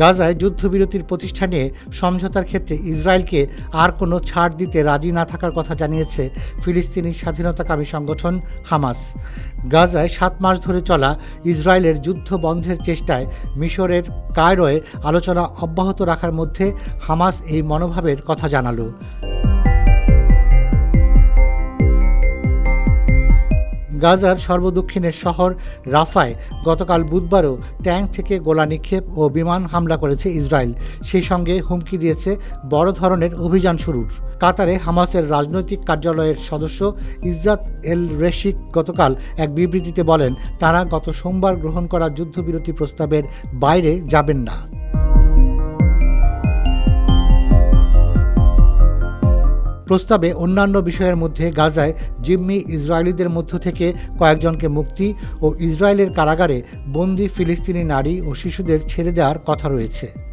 গাজায় যুদ্ধবিরতির প্রতিষ্ঠানে সমঝোতার ক্ষেত্রে ইসরায়েলকে আর কোনো ছাড় দিতে রাজি না থাকার কথা জানিয়েছে ফিলিস্তিনি স্বাধীনতাকামী সংগঠন হামাস। গাজায় সাত মাস ধরে চলা ইসরায়েলের যুদ্ধ বন্ধের চেষ্টায় মিশরের কায়রোয় আলোচনা অব্যাহত রাখার মধ্যে হামাস এই মনোভাবের কথা জানালো। গাজার সর্বদক্ষিণের শহর রাফায় গতকাল বুধবারও ট্যাঙ্ক থেকে গোলা নিক্ষেপ ও বিমান হামলা করেছে ইসরায়েল। সেই সঙ্গে হুমকি দিয়েছে বড় ধরনের অভিযান শুরুর। কাতারে হামাসের রাজনৈতিক কার্যালয়ের সদস্য ইজ্জাত এল রেশিক গতকাল এক বিবৃতিতে বলেন, তারা গত সোমবার গ্রহণ করা যুদ্ধবিরতি প্রস্তাবের বাইরে যাবেন না। প্রস্তাবে অন্যান্য বিষয়ের মধ্যে গাজায় জিম্মি ইসরায়েলিদের মধ্য থেকে কয়েকজনকে মুক্তি ও ইসরায়েলের কারাগারে বন্দি ফিলিস্তিনি নারী ও শিশুদের ছেড়ে দেওয়ার কথা রয়েছে।